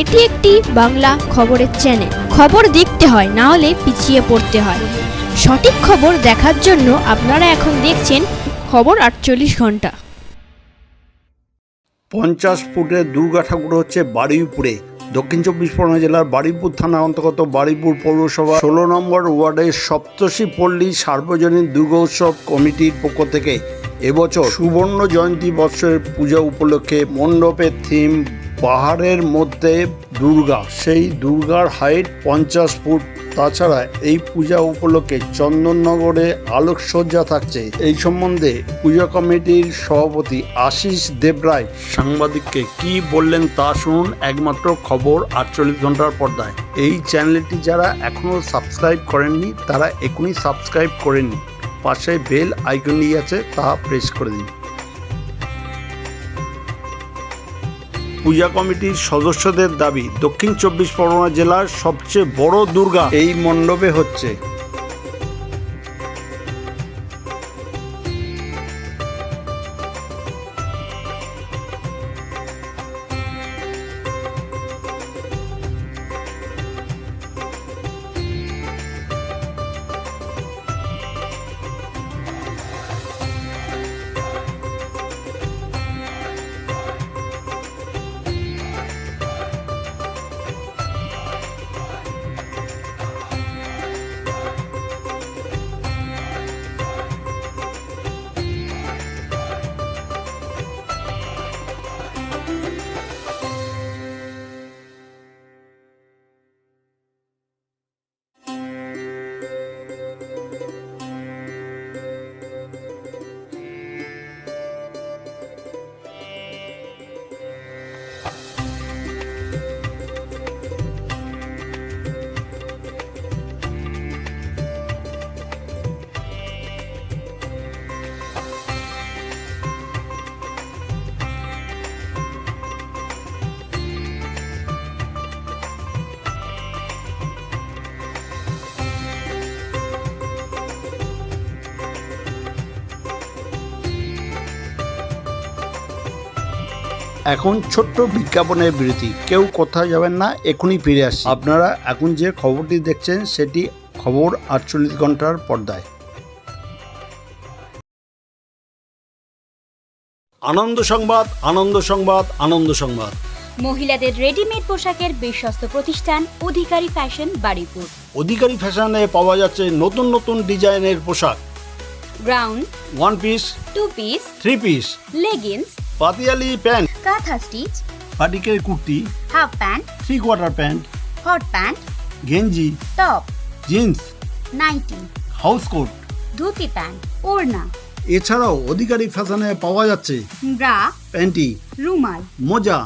এটি একটি বাংলা খবরের চ্যানেল খবর দেখতে হয়, না হলে পিছিয়ে পড়তে হয়। সঠিক খবর দেখার জন্য আপনারা এখন দেখছেন খবর আটচল্লিশ ঘণ্টা। পঞ্চাশ ফুটের দুর্গা ঠাকুর হচ্ছে বারুইপুরে। দক্ষিণ চব্বিশ পরগনা জেলার বারুইপুর থানা অন্তর্গত বারুইপুর পৌরসভা ষোলো নম্বর ওয়ার্ডের সপ্তর্ষি পল্লী সার্বজনীন দুর্গা উৎসব কমিটির পক্ষ থেকে এবছর সুবর্ণ জয়ন্তী বৎসরের পূজা উপলক্ষে মণ্ডপের থিম পাহাড়ের মধ্যে দুর্গা, সেই দুর্গার হাইট পঞ্চাশ ফুট। তাছাড়া এই পূজা উপলক্ষে চন্দননগরে আলোকসজ্জা থাকছে। এই সম্বন্ধে পূজা কমিটির সভাপতি আশিস দেবরায় সাংবাদিককে কি বললেন তা শুনুন একমাত্র খবর আটচল্লিশ ঘণ্টার পর্দায়। এই চ্যানেলটি যারা এখনও সাবস্ক্রাইব করেননি, তারা এখনই সাবস্ক্রাইব করে নিন। পাশে বেল আইকনটি আছে, তা প্রেস করে দিন। পূজা কমিটির সদস্যদের দাবি দক্ষিণ চব্বিশ পরগনা জেলার সবচেয়ে বড় দুর্গা এই মণ্ডপে হচ্ছে। এখন ছোট্ট বিজ্ঞাপনের বিরতি। কেউ কোথাও যাবেন না এখনই ফিরে আসছি। আপনারা এখন যে খবরটি দেখছেন সেটি খবর আটচল্লিশ ঘণ্টার পর্দায়। আনন্দ সংবাদ আনন্দ সংবাদ আনন্দ সংবাদ। মহিলাদের রেডিমেড পোশাকের বিশ্বস্ত প্রতিষ্ঠান অধিকারী ফ্যাশন বাড়িপুর অধিকারী ফ্যাশনে পাওয়া যাচ্ছে নতুন নতুন ডিজাইনের পোশাক। Ground one piece two piece three piece leggings পাতিয়ালি pant kantha stitch পাটিকের kurti half pant three quarter pant hot pant গেঞ্জি top jeans nightie house coat dhoti pant ওড়না এছাড়াও অধিকারী ফ্যাশনে পাওয়া যাচ্ছে ব্রা প্যান্টি রুমাল মোজা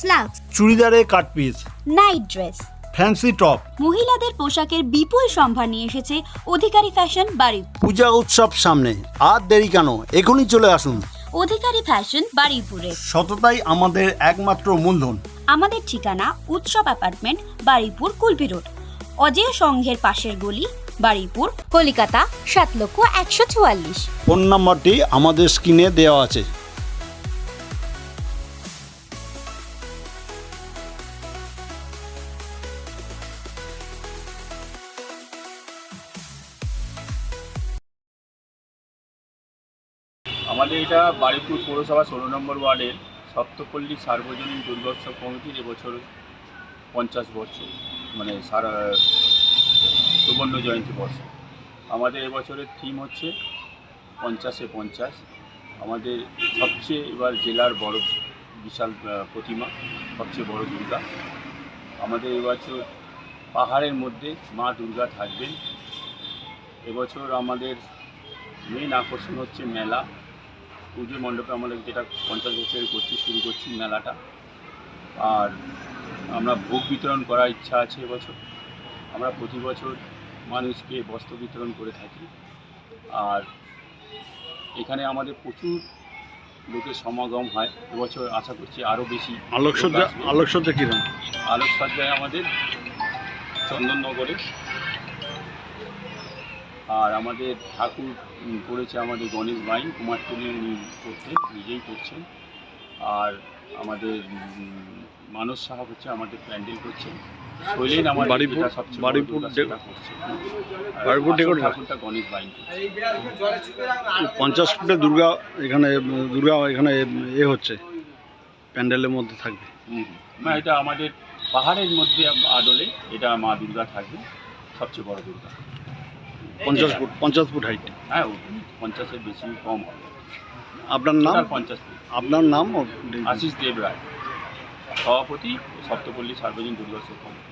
slacks চুড়িদারে cut piece night dress fancy top মহিলাদের পোশাকের বিপুল সম্ভার নিয়ে এসেছে অধিকারী ফ্যাশন বাড়ি। পূজা উৎসব সামনে আর দেরি কেন? এখনই চলে আসুন। অধিকারী ফ্যাশন বাড়িপুরে সততাই আমাদের একমাত্র মূলধন। আমাদের ঠিকানা উৎসব অ্যাপার্টমেন্ট বাড়িপুর কুলপি রোড। অজয় সংঘের পাশের গলি বাড়িপুর কলিকাতা সাত লক্ষ একশো চুয়াল্লিশ। ফোন নাম্বারটি আমাদের স্ক্রিনে দেওয়া আছে। আমাদের এটা বারুইপুর পৌরসভা ষোলো নম্বর ওয়ার্ডের সপ্তপল্লী সার্বজনীন দুর্গোৎসব কমিটির এবছর পঞ্চাশ বছর মানে সারা সুবর্ণ জয়ন্তী বর্ষ। আমাদের এবছরের থিম হচ্ছে পঞ্চাশে পঞ্চাশ। আমাদের সবচেয়ে এবার জেলার বড় বিশাল প্রতিমা, সবচেয়ে বড় দুর্গা। আমাদের এবছর পাহাড়ের মধ্যে মা দুর্গা থাকবেন। এবছর আমাদের মেন আকর্ষণ হচ্ছে মেলা। পুজো মণ্ডপে আমরা যেটা পঞ্চাশ বছরের করছি শুরু করছি মেলাটা। আর আমরা ভোগ বিতরণ করার ইচ্ছা আছে এবছর। আমরা প্রতি বছর মানুষকে বস্ত্র বিতরণ করে থাকি। আর এখানে আমাদের প্রচুর লোকের সমাগম হয়। এবছর আশা করছি আরও বেশি আলোকসজ্জা আলোকসজ্জা কীরকম? আলোকসজ্জায় আমাদের চন্দননগরে আর আমাদের ঠাকুর করেছে আমাদের গণেশ ভাই কুমারটুলি উনি করতেন নিজেই করছেন। আর আমাদের মানস সাহা হচ্ছে আমাদের প্যান্ডেল করছে শৈলেন আমাদের বারুইপুর- যেটা সবচেয়ে বড় বারুইপুর দুর্গা ডে- সেটা করছে আর বারুইপুর আসল ডেকোর ঠাকুরটা গণেশ বাইন পঞ্চাশ ফুটের দুর্গা এখানে দুর্গা এখানে এ হচ্ছে প্যান্ডেলের মধ্যে থাকবে। না এটা আমাদের পাহাড়ের মধ্যে আদলে এটা মা দুর্গা থাকবে সবচেয়ে বড় দুর্গা। পঞ্চাশ ফুট পঞ্চাশ ফুট হাইট হ্যাঁ পঞ্চাশের বেশি কম হবে। আপনার নাম? পঞ্চাশ ফুট। আপনার নাম? আশিস দেব রায় সভাপতি সপ্তপল্লী সার্বজনীন দুর্গোৎসব কমিটি।